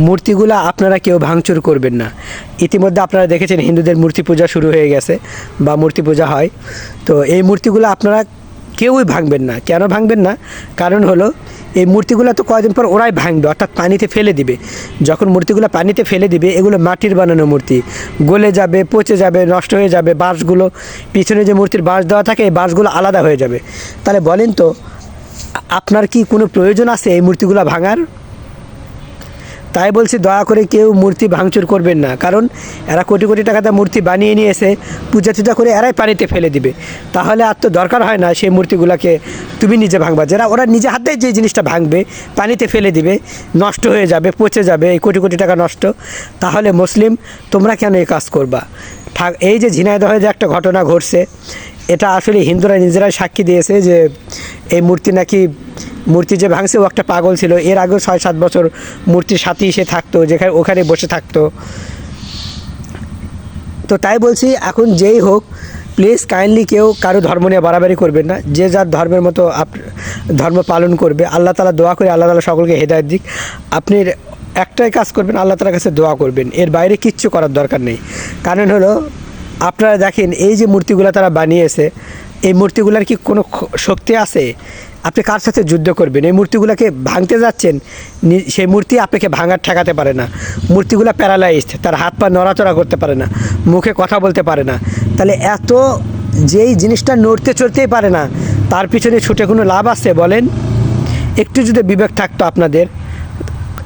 মূর্তিগুলো আপনারা কেউ ভাঙচুর করবেন না। ইতিমধ্যে আপনারা দেখেছেন হিন্দুদের মূর্তি পূজা শুরু হয়ে গেছে বা মূর্তি পূজা হয়। তো এই মূর্তিগুলো আপনারা কেউই ভাঙবেন না। কেন ভাঙবেন না? কারণ হলো, এই মূর্তিগুলো তো কয়দিন পর ওরাই ভাঙবে, অর্থাৎ পানিতে ফেলে দিবে। যখন মূর্তিগুলো পানিতে ফেলে দিবে, এগুলো মাটির বানানো মূর্তি। গলে যাবে, পচে যাবে, নষ্ট হয়ে যাবে, বাঁশগুলো, পিছনে যে মূর্তির বাঁশ দেওয়া থাকে, এই বাঁশগুলো আলাদা হয়ে যাবে। তাহলে বলেন তো আপনার কি কোনো প্রয়োজন আছে এই মূর্তিগুলো ভাঙার? তাই বলছি দয়া করে কেউ মূর্তি ভাঙচুর করবেন না। কারণ এরা কোটি কোটি টাকাতে মূর্তি বানিয়ে নিয়ে এসে পূজা টুজা করে এরাই পানিতে ফেলে দিবে। তাহলে আর তো দরকার হয় না সেই মূর্তিগুলোকে তুমি নিজে ভাঙবা। যারা ওরা নিজে হাতে যে জিনিসটা ভাঙবে, পানিতে ফেলে দিবে, নষ্ট হয়ে যাবে, পচে যাবে, এই কোটি কোটি টাকা নষ্ট, তাহলে মুসলিম তোমরা কেন এই কাজ করবা? এই যে ঝিনাইদহে যে একটা ঘটনা ঘটছে, এটা আসলে হিন্দুরা নিজেরাই সাক্ষী দিয়েছে যে এই মূর্তি নাকি মূর্তি যে ভাঙছে ও একটা পাগল ছিল। এর আগেও ছয় সাত বছর মূর্তির সাথেই সে থাকতো, যেখানে ওখানে বসে থাকতো। তো তাই বলছি, এখন যেই হোক প্লিজ কাইন্ডলি কেউ কারও ধর্ম নিয়ে বাড়াবাড়ি করবেন না। যে যার ধর্মের মতো আপ, ধর্ম পালন করবে, আল্লাহ তালা দোয়া করে আল্লাহ তালা সকলকে হেদায়ত দিক। আপনি একটাই কাজ করবেন, আল্লাহ তালার কাছে দোয়া করবেন। এর বাইরে কিচ্ছু করার দরকার নেই। কারণ হলো, আপনারা দেখেন, এই যে মূর্তিগুলো তারা বানিয়েছে এই মূর্তিগুলোর কি কোনো শক্তি আছে? আপনি কার সাথে যুদ্ধ করবেন? এই মূর্তিগুলোকে ভাঙতে যাচ্ছেন সেই মূর্তি আপনাকে ভাঙার ঠেকাতে পারে না। মূর্তিগুলো প্যারালাইজড তার হাত পা নড়াচড়া করতে পারে না, মুখে কথা বলতে পারে না। তাহলে এত যেই জিনিসটা নড়তে চড়তেই পারে না, তার পিছনে ছুটে কোনো লাভ আছে বলেন? একটু যদি বিবেক থাকতো আপনাদের।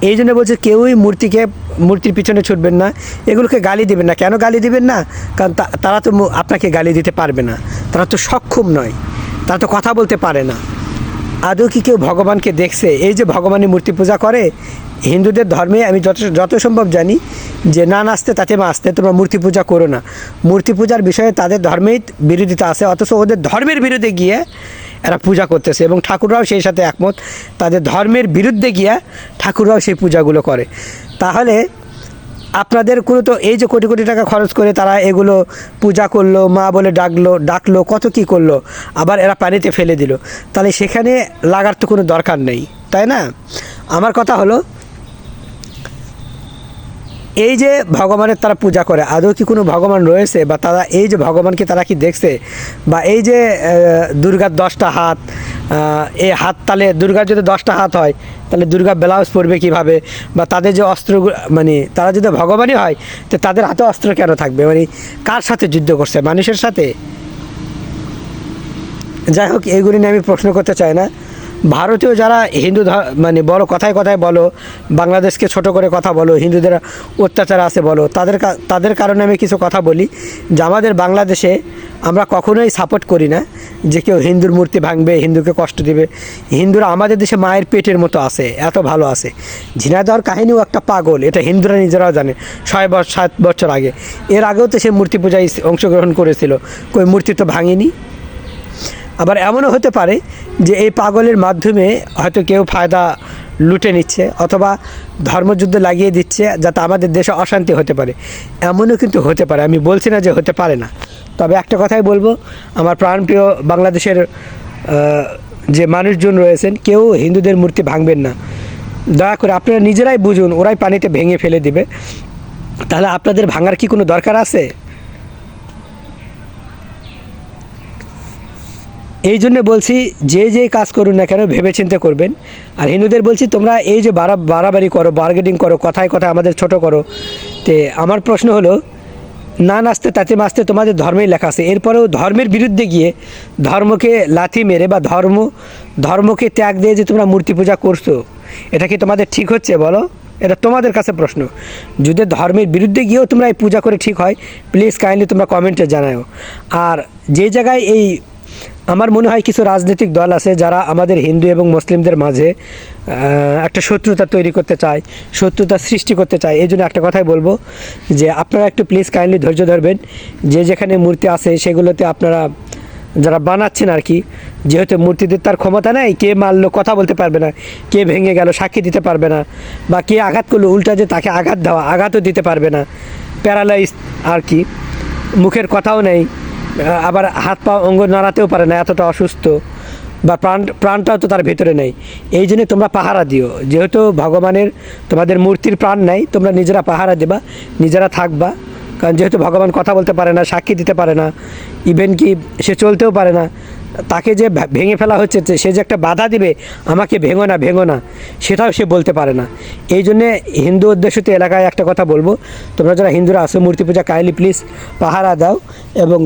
এই জন্য বলছে কেউই মূর্তিকে, মূর্তির পিছনে ছুটবেন না। এগুলোকে গালি দিবেন না। কেন গালি দিবেন না? কারণ তারা তো আপনাকে গালি দিতে পারবে না। তারা তো সক্ষম নয়। তারা তো কথা বলতে পারে না। আদৌ কি কেউ ভগবানকে দেখছে? এই যে ভগবানের মূর্তি পূজা করে, হিন্দুদের ধর্মে আমি যত যত সম্ভব জানি যে না নাচতে তাতে আসতে, তোমরা মূর্তি পূজা করো না। মূর্তি পূজার বিষয়ে তাদের ধর্মেই বিরোধিতা আছে, অথচ ওদের ধর্মের বিরুদ্ধে গিয়ে এরা পূজা করতেছে এবং ঠাকুররাও সেই সাথে একমত। তাদের ধর্মের বিরুদ্ধে গিয়ে ঠাকুররাও সেই পূজাগুলো করে। তাহলে আপনাদের কোনো তো এই যে কোটি কোটি টাকা খরচ করে তারা এগুলো পূজা করল, মা বলে ডাকলো ডাকলো, কত কি করল, আবার এরা পানিতে ফেলে দিল। তাহলে সেখানে লাগার তো কোনো দরকার নেই, তাই না? আমার কথা হলো, এই যে ভগবানের তারা পূজা করে, আদৌ কি কোনো ভগবান রয়েছে বা তারা, এই যে ভগবানকে তারা কি দেখছে? বা এই যে দুর্গার দশটা হাত এই হাত তালে দুর্গার যদি দশটা হাত হয়, তাহলে দুর্গা ব্লাউজ পরবে কীভাবে? বা তাদের যে অস্ত্র মানে তারা যদি ভগবানই হয়, তো তাদের হাতে অস্ত্র কেন থাকবে? মানে কার সাথে যুদ্ধ করছে? মানুষের সাথে? যাই হোক এইগুলি নিয়ে আমি প্রশ্ন করতে চাই না। ভারতীয় যারা হিন্দু মানে বলো, কথায় কথায় বলো, বাংলাদেশকে ছোট করে কথা বলো, হিন্দুদের অত্যাচার আছে বলো, তাদের তাদের কারণে আমি কিছু কথা বলি যে আমাদের বাংলাদেশে আমরা কখনোই সাপোর্ট করি না যে কেউ হিন্দুর মূর্তি ভাঙবে, হিন্দুকে কষ্ট দেবে। হিন্দুরা আমাদের দেশে মায়ের পেটের মতো আছে, এত ভালো আছে। ঝিনাইদহর কাহিনীও একটা পাগল, এটা হিন্দুরা নিজেরাও জানে, ছয় বছর সাত বছর আগে। এর আগেও তো সে মূর্তি পূজায় অংশগ্রহণ করেছিল, কই মূর্তি তো ভাঙেনি। আবার এমনও হতে পারে যে এই পাগলের মাধ্যমে হয়তো কেউ ফায়দা লুটে নিচ্ছে অথবা ধর্মযুদ্ধ লাগিয়ে দিচ্ছে যাতে আমাদের দেশে অশান্তি হতে পারে। এমনও কিন্তু হতে পারে, আমি বলছি না যে হতে পারে না। তবে একটা কথাই বলব, আমার প্রাণপ্রিয় বাংলাদেশের যে মানুষজন রয়েছেন, কেউ হিন্দুদের মূর্তি ভাঙবেন না। দয়া করে আপনারা নিজেরাই বুঝুন, ওরাই পানিতে ভেঙে ফেলে দিবে। তাহলে আপনাদের ভাঙার কি কোনো দরকার আছে? এই জন্য বলছি, যে যে কাজ করুন না কেন ভেবে চিন্তে করবেন। আর হিন্দুদের বলছি, তোমরা এই যে বাড়া বাড়াবাড়ি করো বার্গেটিং করো, কথায় কথায় আমাদের ছোট করো। তে আমার প্রশ্ন হলো, না নাচতে, তাতে মাসতে তোমাদের ধর্মেই লেখা আছে। এরপরেও ধর্মের বিরুদ্ধে গিয়ে ধর্মকে লাথি মেরে বা ধর্ম ধর্মকে ত্যাগ দিয়ে যে তোমরা মূর্তি পূজা করছ, এটা কি তোমাদের ঠিক হচ্ছে বলো? এটা তোমাদের কাছে প্রশ্ন। যদি ধর্মের বিরুদ্ধে গিয়েও তোমরা এই পূজা করে ঠিক হয় প্লিজ কাইন্ডলি তোমরা কমেন্টে জানাও আর যে জায়গায় এই আমার মনে হয় কিছু রাজনৈতিক দল আছে যারা আমাদের হিন্দু এবং মুসলিমদের মাঝে একটা শত্রুতা তৈরি করতে চায়, শত্রুতা সৃষ্টি করতে চায়। এই জন্য একটা কথাই বলব যে আপনারা একটু প্লিজ কাইন্ডলি ধৈর্য ধরবেন। যে যেখানে মূর্তি আছে সেগুলোতে আপনারা যারা বানাচ্ছেন আর কি, যেহেতু মূর্তিদের তার ক্ষমতা নেই, কে মারলো, কথা বলতে পারবে না, কে ভেঙে গেল, সাক্ষী দিতে পারবে না, বা কে আঘাত করল, উল্টা যে তাকে আঘাত দেওয়া, আঘাতও দিতে পারবে না। প্যারালাইজ আর কি, মুখের কথাও নেই। আবার হাত পা অঙ্গ নাড়াতেও পারে না, এতটা অসুস্থ। বা প্রাণ, প্রাণটাও তো তার ভেতরে নেই। এই জন্য তোমরা পাহারা দিও। যেহেতু ভগবানের, তোমাদের মূর্তির প্রাণ নেই, তোমরা নিজেরা পাহারা দেবা, নিজেরা থাকবা। কারণ যেহেতু ভগবান কথা বলতে পারে না, সাক্ষী দিতে পারে না ইভেন কি সে চলতেও পারে না, তাকে যে ভেঙে ফেলা হচ্ছে সে যে একটা বাধা দিবে, আমাকে ভেঙো না ভেঙো না, সেটাও সে বলতে পারে না। এই জন্যে হিন্দু উদ্দেশ্যতে এলাকায় একটা কথা বলব। তোমরা যারা হিন্দুরা আসো মূর্তি পূজা কাইন্ডলি প্লিজ পাহারা দাও এবং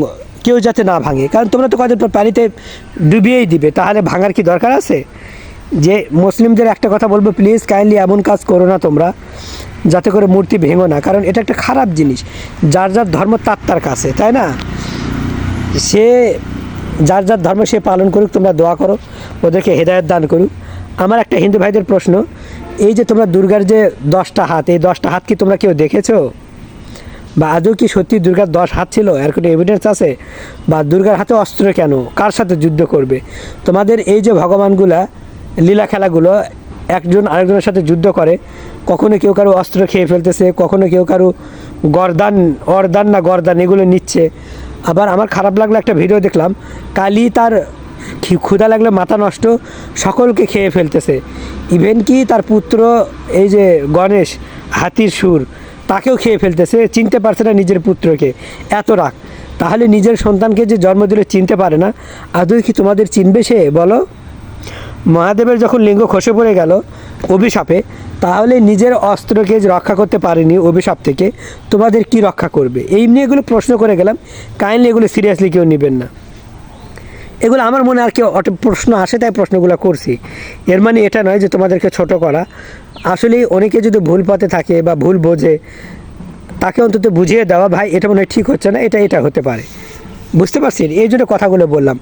কেউ যাতে না ভাঙে। কারণ তোমরা তো কদিন পর পানিতে ডুবিয়েই দিবে, তাহলে ভাঙার কি দরকার আছে? যে মুসলিমদের একটা কথা বলব প্লিজ কাইন্ডলি এমন কাজ করো না তোমরা, যাতে করে মূর্তি ভেঙো না। কারণ এটা একটা খারাপ জিনিস, যার যার ধর্ম তার তার কাছে, তাই না? সে, যার যার ধর্ম সে পালন করুক, তোমরা দোয়া করো, ওদেরকে হেদায়ত দান করুক। আমার একটা হিন্দু ভাইদের প্রশ্ন, এই যে তোমরা দুর্গার যে দশটা হাত, এই দশটা হাত কি তোমরা কেউ দেখেছ? বা আদৌ কি সত্যি দুর্গার দশ হাত ছিল? এর কোনো এভিডেন্স আছে? বা দুর্গার হাতে অস্ত্র কেন? কার সাথে যুদ্ধ করবে? তোমাদের এই যে ভগবানগুলা, লীলা খেলাগুলো, একজন আরেকজনের সাথে যুদ্ধ করে, কখনো কেউ কারও অস্ত্র খেয়ে ফেলতেছে, কখনো কেউ কারও গরদান, অরদান না গরদান, এগুলো নিচ্ছে। আবার আমার খারাপ লাগল একটা ভিডিও দেখলাম, কালি তার ক্ষুধা লাগলে মাথা নষ্ট, সকলকে খেয়ে ফেলতেছে। ইভেন কি তার পুত্র, এই যে গণেশ, হাতির সুর তাকেও খেয়ে ফেলতেছে, চিনতে পারছে না নিজের পুত্রকে। এত রাগ। তাহলে নিজের সন্তানকে যে জন্ম দিলে চিনতে পারে না, আদৌ কি তোমাদের চিনবে সে? বলো। মহাদেবের যখন লিঙ্গ খসে পড়ে গেল অভিশাপে, তাহলে নিজের অস্ত্রকে রক্ষা করতে পারেনি অভিশাপ থেকে, তোমাদের কি রক্ষা করবে? এই নিয়ে এগুলো প্রশ্ন করে গেলাম। কাইন্ডলি এগুলো সিরিয়াসলি কেউ নেবেন না। এগুলো আমার মনে আর কি প্রশ্ন আসে, তাই প্রশ্নগুলো করছি। এর মানে এটা নয় যে তোমাদেরকে ছোট করা। আসলে অনেকে যদি ভুল পথে থাকে বা ভুল বোঝে, তাকে অন্তত বুঝিয়ে দেওয়া, ভাই, এটা মনে ঠিক হচ্ছে না, এটা এটা হতে পারে। বুঝতে পারছেন? এই জন্য কথাগুলো বললাম।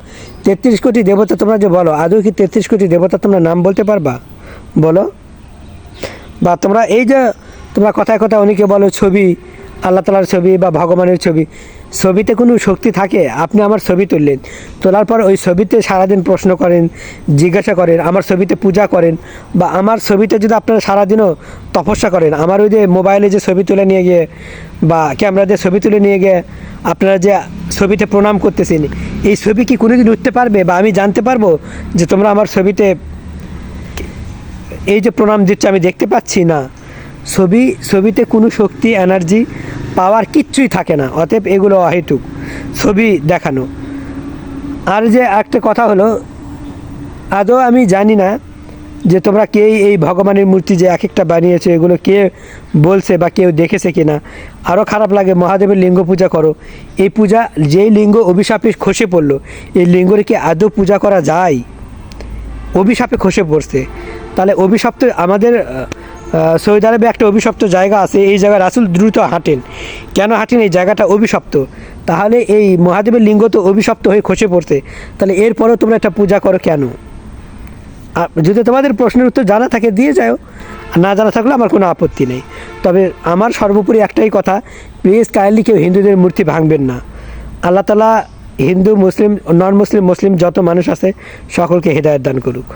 তেত্রিশ কোটি দেবতা তোমরা যে বলো, আদৌ কি তেত্রিশ কোটি দেবতা তোমরা নাম বলতে পারবা? বলো। বা তোমরা এই যে, তোমরা কথায় কথা অনেকে বলো ছবি আল্লাহ তালার ছবি বা ভগবানের ছবি। ছবিতে কোনো শক্তি থাকে? আপনি আমার ছবি তুললেন। তোলার পর ওই ছবিতে সারাদিন প্রশ্ন করেন, জিজ্ঞাসা করেন, আমার ছবিতে পূজা করেন বা আমার ছবিতে যদি আপনারা সারাদিনও তপস্যা করেন, আমার ওই যে মোবাইলে যে ছবি তুলে নিয়ে গিয়ে বা ক্যামেরা দিয়ে ছবি তুলে নিয়ে গিয়ে আপনারা যে ছবিতে প্রণাম করতেছেন, এই ছবি কি কোনোদিন উঠতে পারবে বা আমি জানতে পারব যে তোমরা আমার ছবিতে এই যে প্রণাম দিচ্ছে আমি দেখতে পাচ্ছি না? ছবি, ছবিতে কোনো শক্তি এনার্জি পাওয়ার কিচ্ছুই থাকে না, অতএব এগুলো অহেতুক। ছবি দেখানো। আর যে একটা কথা হলো, আদৌ আমি জানি না যে তোমরা কে এই ভগবানের মূর্তি যে এক একটা বানিয়েছো, এগুলো কে বলছে বা কেউ দেখেছে কি না আরও খারাপ লাগে, মহাদেবের লিঙ্গ পূজা করো। এই পূজা, যেই লিঙ্গ অভিশাপে খসে পড়ল, এই লিঙ্গরে কি আদৌ পূজা করা যায়? অভিশাপে খসে পড়ছে। তাহলে অভিশাপ তো আমাদের সৌদি আরবে একটা অভিশপ্ত জায়গা আছে, এই জায়গায় রাসুল দ্রুত হাঁটেন। কেন হাঁটেন এই জায়গাটা অভিশপ্ত? তাহলে এই মহাদেবের লিঙ্গ তো অভিশপ্ত হয়ে খসে পড়ছে। তাহলে এরপরও তোমরা একটা পূজা করো কেন? যদি তোমাদের প্রশ্নের উত্তর জানা থাকে, দিয়ে যাও। না জানা থাকলে আমার কোনো আপত্তি নেই। তবে আমার সর্বোপরি একটাই কথা, প্লিজ কাইন্ডলি কেউ হিন্দুদের মূর্তি ভাঙবেন না। আল্লাহ তালা হিন্দু, মুসলিম নন মুসলিম মুসলিম যত মানুষ আছে, সকলকে হৃদায়ত দান করুক।